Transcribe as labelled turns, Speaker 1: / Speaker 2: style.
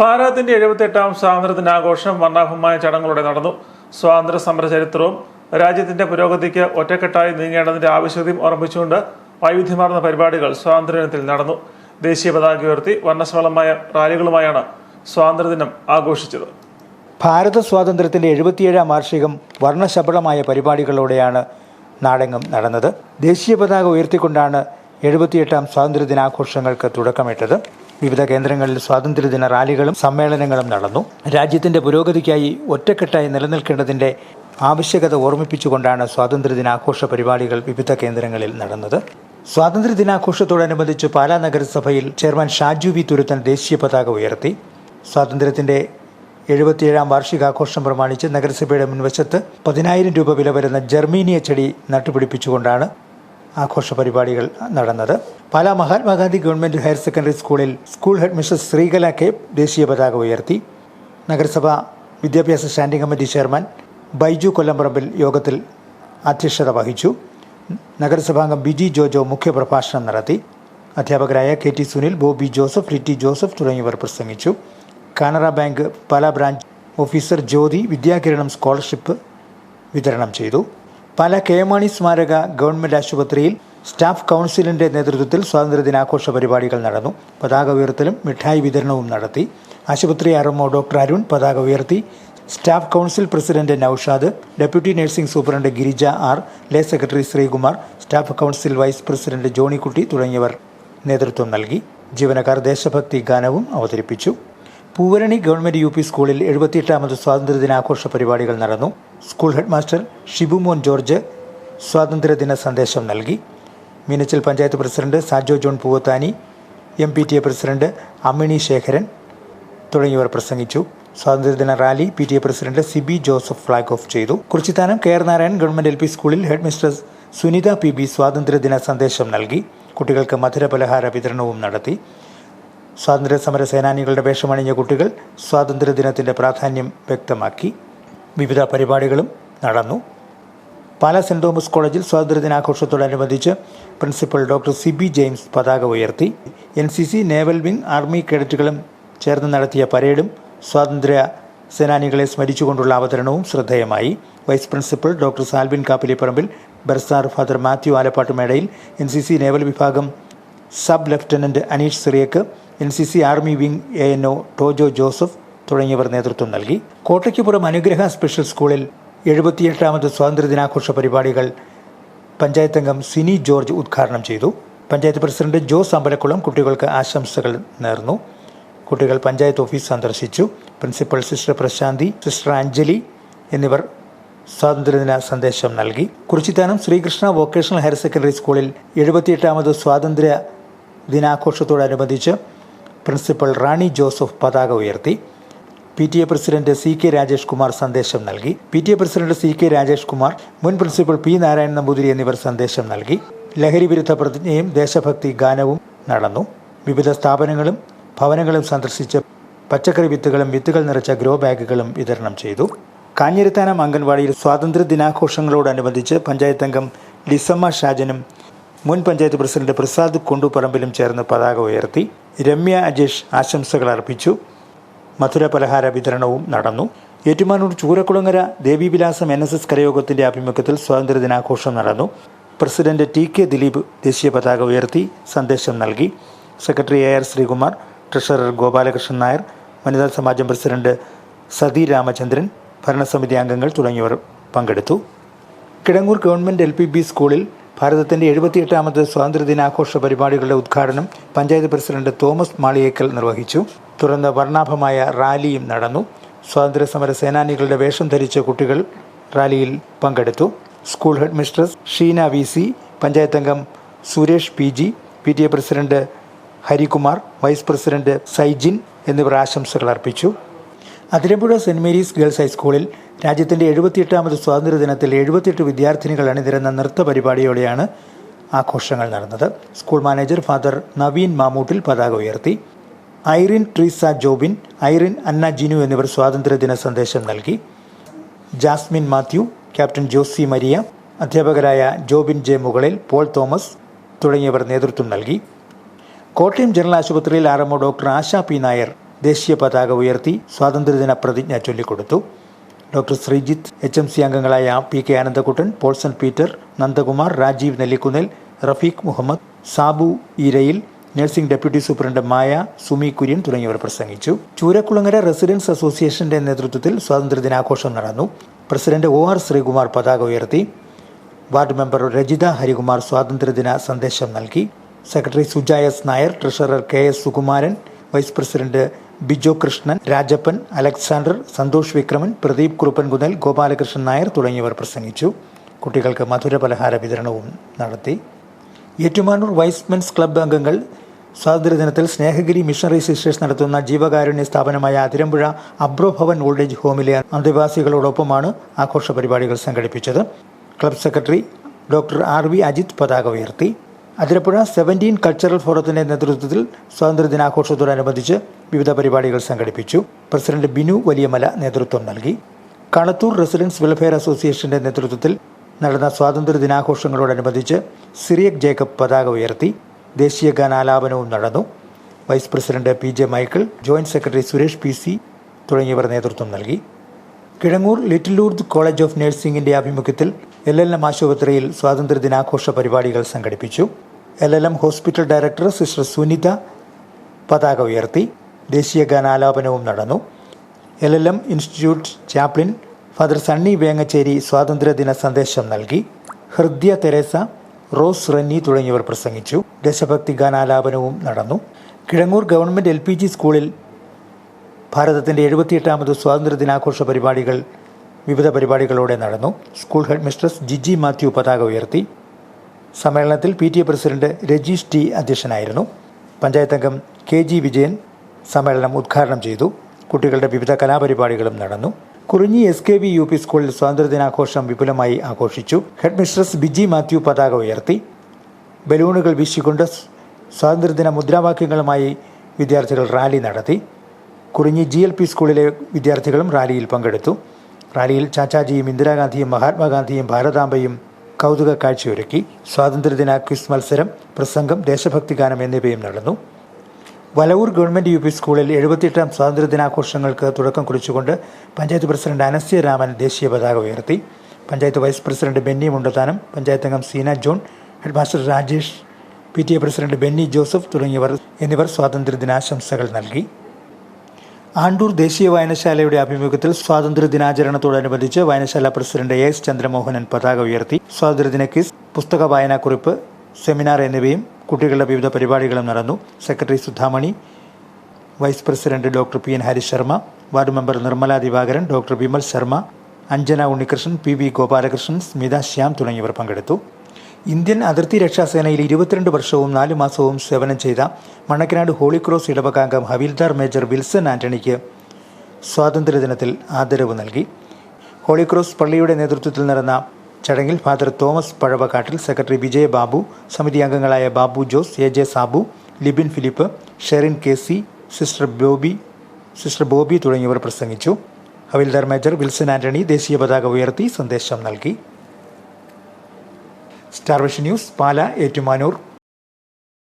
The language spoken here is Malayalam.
Speaker 1: ഭാരതത്തിന്റെ എഴുപത്തിയെട്ടാം സ്വാതന്ത്ര്യ ദിനാഘോഷം വർണാഭമായ ചടങ്ങുകളോടെ നടന്നു. സ്വാതന്ത്ര്യ സമര ചരിത്രവും രാജ്യത്തിന്റെ പുരോഗതിക്ക് ഒറ്റക്കെട്ടായി നീങ്ങേണ്ടതിന്റെ ആവശ്യകതയും ഓർമ്മിച്ചുകൊണ്ട് വൈവിധ്യമാർന്ന പരിപാടികൾ സ്വാതന്ത്ര്യദിനത്തിൽ നടന്നു. ദേശീയ പതാക ഉയർത്തി വർണശമലമായ റാലികളുമായാണ് സ്വാതന്ത്ര്യദിനം ആഘോഷിച്ചത്.
Speaker 2: ഭാരത സ്വാതന്ത്ര്യത്തിന്റെ എഴുപത്തിയേഴാം വാർഷികം വർണശബളമായ പരിപാടികളോടെയാണ് നാടെങ്ങും നടന്നത്. ദേശീയ പതാക ഉയർത്തിക്കൊണ്ടാണ് എഴുപത്തിയെട്ടാം സ്വാതന്ത്ര്യദിനാഘോഷങ്ങൾക്ക് തുടക്കമിട്ടത്. വിവിധ കേന്ദ്രങ്ങളിൽ സ്വാതന്ത്ര്യദിന റാലികളും സമ്മേളനങ്ങളും നടന്നു. രാജ്യത്തിന്റെ പുരോഗതിക്കായി ഒറ്റക്കെട്ടായി നിലനിൽക്കേണ്ടതിന്റെ ആവശ്യകത ഓർമ്മിപ്പിച്ചുകൊണ്ടാണ് സ്വാതന്ത്ര്യദിനാഘോഷ പരിപാടികൾ വിവിധ കേന്ദ്രങ്ങളിൽ നടന്നത്. സ്വാതന്ത്ര്യദിനാഘോഷത്തോടനുബന്ധിച്ച് പാലാ നഗരസഭയിൽ ചെയർമാൻ ഷാജു വി തുരുത്തൻ ദേശീയ പതാക ഉയർത്തി. സ്വാതന്ത്ര്യത്തിന്റെ എഴുപത്തിയേഴാം വാർഷികാഘോഷം പ്രമാണിച്ച് നഗരസഭയുടെ മുൻവശത്ത് പതിനായിരം രൂപ വില വരുന്ന ജർമീനിയ ചെടി നട്ടുപിടിപ്പിച്ചുകൊണ്ടാണ് ആഘോഷ പരിപാടികൾ നടന്നത്. Pala Mahatma Gandhi government higher secondary സ്കൂളിൽ school head mister Sreekala K. ദേശീയ പതാക ഉയർത്തി. നഗരസഭ വിദ്യാഭ്യാസ standing committee chairman Baiju Kollamparambil യോഗത്തിൽ അധ്യക്ഷത വഹിച്ചു. നഗരസഭാംഗം ബിജി ജോജോ മുഖ്യപ്രഭാഷണം നടത്തി. അധ്യാപകരായ കെ ടി സുനിൽ ബോബി ജോസഫ് ലിറ്റി ജോസഫ് തുടങ്ങിയവർ പ്രസംഗിച്ചു. Canara bank Pala branch officer Jyothi Vidyakiranam scholarship വിതരണം ചെയ്തു. പാലാ കെ എം മാണി സ്മാരക ഗവൺമെന്റ് ആശുപത്രിയിൽ സ്റ്റാഫ് കൗൺസിലിന്റെ നേതൃത്വത്തിൽ സ്വാതന്ത്ര്യദിനാഘോഷ പരിപാടികൾ നടന്നു. പതാക ഉയർത്തലും മിഠായി വിതരണവും നടത്തി. ആശുപത്രി ആർഎംഒ ഡോക്ടർ അരുൺ പതാക ഉയർത്തി. Staff council president Naushad deputy nursing superintendent Girija R ലേ secretary Sreekumar staff council vice president Johnykutty തുടങ്ങിയവർ നേതൃത്വം നൽകി. ജീവനക്കാർ ദേശഭക്തി ഗാനവും അവതരിപ്പിച്ചു. പൂവരണി ഗവൺമെന്റ് യു പി സ്കൂളിൽ എഴുപത്തിയെട്ടാമത് സ്വാതന്ത്ര്യദിനാഘോഷ പരിപാടികൾ നടന്നു. സ്കൂൾ ഹെഡ്മാസ്റ്റർ ഷിബുമോൻ ജോർജ് സ്വാതന്ത്ര്യദിന സന്ദേശം നൽകി. Meenachil panchayat president Sajo John Poovathani M P T A president Ammini Sekharan തുടങ്ങിയവർ പ്രസംഗിച്ചു. സ്വാതന്ത്ര്യദിന rally P T A president Siby Joseph flag off ചെയ്തു. Kurichithanam K R Narayan government L P സ്കൂളിൽ head mistress Sunitha P B സ്വാതന്ത്ര്യദിന സന്ദേശം നൽകി. കുട്ടികൾക്ക് മധുരപലഹാര വിതരണവും നടത്തി. സ്വാതന്ത്ര്യ സമര സേനാനികളുടെ വേഷമണിഞ്ഞ കുട്ടികൾ സ്വാതന്ത്ര്യദിനത്തിന്റെ പ്രാധാന്യം വ്യക്തമാക്കി. വിവിധ പരിപാടികളും നടന്നു. പാലാ സെന്റ് തോമസ് കോളേജിൽ സ്വാതന്ത്ര്യദിനാഘോഷത്തോടനുബന്ധിച്ച് principal doctor C B James പതാക ഉയർത്തി. N C C naval wing army കേഡറ്റുകളും ചേർന്ന് നടത്തിയ പരേഡും സ്വാതന്ത്ര്യ സേനാനികളെ സ്മരിച്ചുകൊണ്ടുള്ള അവതരണവും ശ്രദ്ധേയമായി. Vice principal doctor Salvin Kappilipparambil bursar father Mathew Alappatt Medayil N C C naval വിഭാഗം sub lieutenant Aneesh Cyriac N C C army wing A N O Tojo Joseph തുടങ്ങിയവർ നേതൃത്വം നൽകി. കോട്ടയ്ക്കുപുറം അനുഗ്രഹ സ്പെഷ്യൽ സ്കൂളിൽ എഴുപത്തിയെട്ടാമത് സ്വാതന്ത്ര്യദിനാഘോഷ പരിപാടികൾ പഞ്ചായത്ത് അംഗം സിനി ജോർജ് ഉദ്ഘാടനം ചെയ്തു. പഞ്ചായത്ത് പ്രസിഡന്റ് ജോസ് അമ്പലക്കുളം കുട്ടികൾക്ക് ആശംസകൾ നേർന്നു. കുട്ടികൾ പഞ്ചായത്ത് ഓഫീസ് സന്ദർശിച്ചു. Principal sister Prashanthi sister Anjali എന്നിവർ സ്വാതന്ത്ര്യദിന സന്ദേശം നൽകി. Kurichithanam Sreekrishna vocational higher secondary സ്കൂളിൽ എഴുപത്തിയെട്ടാമത് സ്വാതന്ത്ര്യ ദിനാഘോഷത്തോടനുബന്ധിച്ച് പ്രിൻസിപ്പൽ റാണി ജോസഫ് പതാക ഉയർത്തി. P T A president C K Rajesh Kumar സന്ദേശം നൽകി. P T A president C K Rajesh Kumar മുൻ പ്രിൻസിപ്പൽ പി നാരായണൻ നമ്പൂതിരി എന്നിവർ സന്ദേശം നൽകി. ലഹരി വിരുദ്ധ പ്രതിജ്ഞയും ദേശഭക്തി ഗാനവും നടന്നു. വിവിധ സ്ഥാപനങ്ങളും ഭവനങ്ങളും സന്ദർശിച്ച് പച്ചക്കറി വിത്തുകളും വിത്തുകൾ നിറച്ച ഗ്രോ ബാഗുകളും വിതരണം ചെയ്തു. കാഞ്ഞിരത്താനം അംഗൻവാടിയിൽ സ്വാതന്ത്ര്യ ദിനാഘോഷങ്ങളോടനുബന്ധിച്ച് പഞ്ചായത്തംഗം ലിസമ്മ ഷാജനും മുൻ പഞ്ചായത്ത് പ്രസിഡന്റ് പ്രസാദ് കൊണ്ടുപറമ്പിലും ചേർന്ന് പതാക ഉയർത്തി രമ്യ അജേഷ് ആശംസകൾ അർപ്പിച്ചു. മധുര പലഹാര വിതരണവും നടന്നു. Ettumanoor Choorakkulangara Devivilasam N S S കരയോഗത്തിന്റെ ആഭിമുഖ്യത്തിൽ സ്വാതന്ത്ര്യദിനാഘോഷം നടന്നു. പ്രസിഡന്റ് ടി കെ ദിലീപ് ദേശീയ പതാക ഉയർത്തി സന്ദേശം നൽകി. Secretary A R Sreekumar treasurer Gopalakrishnan Nair വനിതാ സമാജം പ്രസിഡന്റ് സതി രാമചന്ദ്രൻ ഭരണസമിതി അംഗങ്ങൾ തുടങ്ങിയവർ പങ്കെടുത്തു. കിടങ്ങൂർ ഗവൺമെന്റ് എൽ സ്കൂളിൽ ഭാരതത്തിന്റെ എഴുപത്തിയെട്ടാമത് സ്വാതന്ത്ര്യദിനാഘോഷ പരിപാടികളുടെ ഉദ്ഘാടനം പഞ്ചായത്ത് പ്രസിഡന്റ് തോമസ് മാളിയേക്കൽ നിർവഹിച്ചു. തുടർന്ന് വർണാഭമായ റാലിയും നടന്നു. സ്വാതന്ത്ര്യ സമര സേനാനികളുടെ വേഷം ധരിച്ച കുട്ടികൾ റാലിയിൽ പങ്കെടുത്തു. School head mistress Sheena V C panchayat അംഗം Suresh P G P T A president Harikumar vice president Saijin എന്നിവർ ആശംസകൾ അർപ്പിച്ചു. അതിരമ്പുഴ സെന്റ് മേരീസ് ഗേൾസ് ഹൈസ്കൂളിൽ രാജ്യത്തിന്റെ എഴുപത്തിയെട്ടാമത് സ്വാതന്ത്ര്യ ദിനത്തിൽ എഴുപത്തിയെട്ട് വിദ്യാർത്ഥിനികൾ അണിനിരന്ന നൃത്ത പരിപാടിയോടെയാണ് ആഘോഷങ്ങൾ നടന്നത്. School manager father Naveen Mamoottil പതാക ഉയർത്തി. ഐറിൻ ട്രീസ ജോബിൻ ഐറിൻ അന്ന ജിനു എന്നിവർ സ്വാതന്ത്ര്യദിന സന്ദേശം നൽകി. ജാസ്മിൻ മാത്യു ക്യാപ്റ്റൻ ജോസി മരിയ അധ്യാപകരായ ജോബിൻ ജെ മുകളിൽ പോൾ തോമസ് തുടങ്ങിയവർ നേതൃത്വം നൽകി. കോട്ടയം ജനറൽ ആശുപത്രിയിൽ RMO doctor Asha P Nair ദേശീയ പതാക ഉയർത്തി സ്വാതന്ത്ര്യദിന പ്രതിജ്ഞ ചൊല്ലിക്കൊടുത്തു. Doctor Sreejith H M C അംഗങ്ങളായ P K Anandakuttan Paulson Peter Nandakumar Rajeev Nellikunnil Rafeeq Muhammad Sabu Irayil nursing deputy superintendent Maya Sumi Kurian തുടങ്ങിയവർ പ്രസംഗിച്ചു. ചൂരക്കുളങ്ങര റെസിഡൻസ് അസോസിയേഷന്റെ നേതൃത്വത്തിൽ സ്വാതന്ത്ര്യദിനാഘോഷം നടന്നു. പ്രസിഡന്റ് ഒ ആർ ശ്രീകുമാർ പതാക ഉയർത്തി. വാർഡ് മെമ്പർ രജിത ഹരികുമാർ സ്വാതന്ത്ര്യദിന സന്ദേശം നൽകി. Secretary Sujayas Nair treasurer K S Sukumaran vice president Bijo Krishnan Rajappan Alexander Santhosh Vikraman Pradeep Kuruppankunnal Gopalakrishnan Nair തുടങ്ങിയവർ പ്രസംഗിച്ചു. കുട്ടികൾക്ക് മധുര പലഹാര വിതരണവും നടത്തി. ഏറ്റുമാനൂർ വൈസ്മെൻസ് ക്ലബ്ബ് അംഗങ്ങൾ സ്വാതന്ത്ര്യദിനത്തിൽ സ്നേഹഗിരി മിഷണറി സിസ്റ്റേഴ്സ് നടത്തുന്ന ജീവകാരുണ്യ സ്ഥാപനമായ അതിരമ്പുഴ അബ്രോഭവൻ ഓൾഡേജ് ഹോമിലെ അന്തേവാസികളോടൊപ്പമാണ് ആഘോഷ പരിപാടികൾ സംഘടിപ്പിച്ചത്. Club secretary doctor R V Ajith പതാക ഉയർത്തി. അതിരപ്പുഴ സെവന്റീൻ കൾച്ചറൽ ഫോറത്തിന്റെ നേതൃത്വത്തിൽ സ്വാതന്ത്ര്യദിനാഘോഷത്തോടനുബന്ധിച്ച് വിവിധ പരിപാടികൾ സംഘടിപ്പിച്ചു. പ്രസിഡന്റ് ബിനു വലിയമല നേതൃത്വം നൽകി. കളത്തൂർ റെസിഡൻസ് വെൽഫെയർ അസോസിയേഷന്റെ നേതൃത്വത്തിൽ നടന്ന സ്വാതന്ത്ര്യ ദിനാഘോഷങ്ങളോടനുബന്ധിച്ച് സിറിയക് ജേക്കബ് പതാക ഉയർത്തി. ദേശീയ ഗാനാലാപനവും നടന്നു. Vice president P J Michael joint secretary Suresh P C തുടങ്ങിയവർ നേതൃത്വം നൽകി. Kizhangoor little Lourdes college of നഴ്സിംഗിന്റെ ആഭിമുഖ്യത്തിൽ എൽ എൽ എം ആശുപത്രിയിൽ സ്വാതന്ത്ര്യ ദിനാഘോഷ പരിപാടികൾ സംഘടിപ്പിച്ചു. L L M hospital director sister Sunitha പതാക ഉയർത്തി ദേശീയ ഗാനാലാപനവും നടന്നു. L L M institute chaplain father Sunny Vengacherry സ്വാതന്ത്ര്യദിന സന്ദേശം നൽകി. ഹൃദ്യ തെരേസ റോസ് റന്നി തുടങ്ങിയവർ പ്രസംഗിച്ചു. ദേശഭക്തി ഗാനാലാപനവും നടന്നു. Kizhangoor government L P G സ്കൂളിൽ ഭാരതത്തിന്റെ എഴുപത്തിയെട്ടാമത് സ്വാതന്ത്ര്യ ദിനാഘോഷ പരിപാടികൾ വിവിധ പരിപാടികളോടെ നടന്നു. School head mistress Jiji Mathew പതാക ഉയർത്തി. സമ്മേളനത്തിൽ P T A president Rajeesh T അധ്യക്ഷനായിരുന്നു. പഞ്ചായത്ത് അംഗം കെ ജി വിജയൻ സമ്മേളനം ഉദ്ഘാടനം ചെയ്തു. കുട്ടികളുടെ വിവിധ കലാപരിപാടികളും നടന്നു. Kurinji S K V U P സ്കൂളിൽ സ്വാതന്ത്ര്യദിനാഘോഷം വിപുലമായി ആഘോഷിച്ചു. ഹെഡ് മിസ്ട്രസ് ബിജി മാത്യു പതാക ഉയർത്തി. ബലൂണുകൾ വീശിക്കൊണ്ട് സ്വാതന്ത്ര്യദിന മുദ്രാവാക്യങ്ങളുമായി വിദ്യാർത്ഥികൾ റാലി നടത്തി. കുറിഞ്ഞി ജി എൽ പി സ്കൂളിലെ വിദ്യാർത്ഥികളും റാലിയിൽ പങ്കെടുത്തു. റാലിയിൽ ചാച്ചാജിയും ഇന്ദിരാഗാന്ധിയും മഹാത്മാഗാന്ധിയും ഭാരതാംബയും കൗതുക കാഴ്ചയൊരുക്കി. സ്വാതന്ത്ര്യദിന ക്വിസ് മത്സരം പ്രസംഗം ദേശഭക്തി ഗാനം എന്നിവയും നടന്നു. വലവൂർ ഗവൺമെന്റ് യു പി സ്കൂളിൽ എഴുപത്തിയെട്ടാം സ്വാതന്ത്ര്യദിനാഘോഷങ്ങൾക്ക് തുടക്കം കുറിച്ചുകൊണ്ട് പഞ്ചായത്ത് പ്രസിഡന്റ് അനസ്യ രാമൻ ദേശീയ പതാക ഉയർത്തി. പഞ്ചായത്ത് വൈസ് പ്രസിഡന്റ് ബെന്നി മുണ്ടത്താനം പഞ്ചായത്ത് അംഗം Seena John headmaster Rajesh P T A president Benny Joseph തുടങ്ങിയവർ എന്നിവർ സ്വാതന്ത്ര്യദിനാശംസകൾ നൽകി. ആണ്ടൂർ ദേശീയ വായനശാലയുടെ ആഭിമുഖ്യത്തിൽ സ്വാതന്ത്ര്യ ദിനാചരണത്തോടനുബന്ധിച്ച് വായനശാല പ്രസിഡന്റ് എ എസ് ചന്ദ്രമോഹനൻ പതാക ഉയർത്തി സ്വാതന്ത്ര്യദിന ക്വിസ് പുസ്തക വായനാക്കുറിപ്പ് സെമിനാർ എന്നിവയും കുട്ടികളുടെ വിവിധ പരിപാടികളും നടന്നു. Secretary Sudhamani vice president doctor P N Harish Sharma ward member Nirmala Divakaran doctor Vimal Sharma Anjana Unnikrishnan P V Gopalakrishnan Smitha Shyam തുടങ്ങിയവർ പങ്കെടുത്തു. ഇന്ത്യൻ അതിർത്തി രക്ഷാസേനയിൽ ഇരുപത്തിരണ്ട് വർഷവും നാല് മാസവും സേവനം ചെയ്ത മണക്കനാട് ഹോളിക്രോസ് ഇടവകാംഗം ഹവിൽദാർ മേജർ വിൽസൺ ആന്റണിക്ക് സ്വാതന്ത്ര്യദിനത്തിൽ ആദരവ് നൽകി. ഹോളിക്രോസ് പള്ളിയുടെ നേതൃത്വത്തിൽ നടന്ന ചടങ്ങിൽ father Thomas Pazhavakkattil secretary Vijaya Babu സമിതി അംഗങ്ങളായ Babu Jose A J Sabu Libin Philip Sherin K C sister Bobby sister Bobby തുടങ്ങിയവർ പ്രസംഗിച്ചു. ഹവിൽദാർ മേജർ വിൽസൺ ആന്റണി ദേശീയ പതാക ഉയർത്തി സന്ദേശം നൽകി. Star vision news Pala Ettumanoor.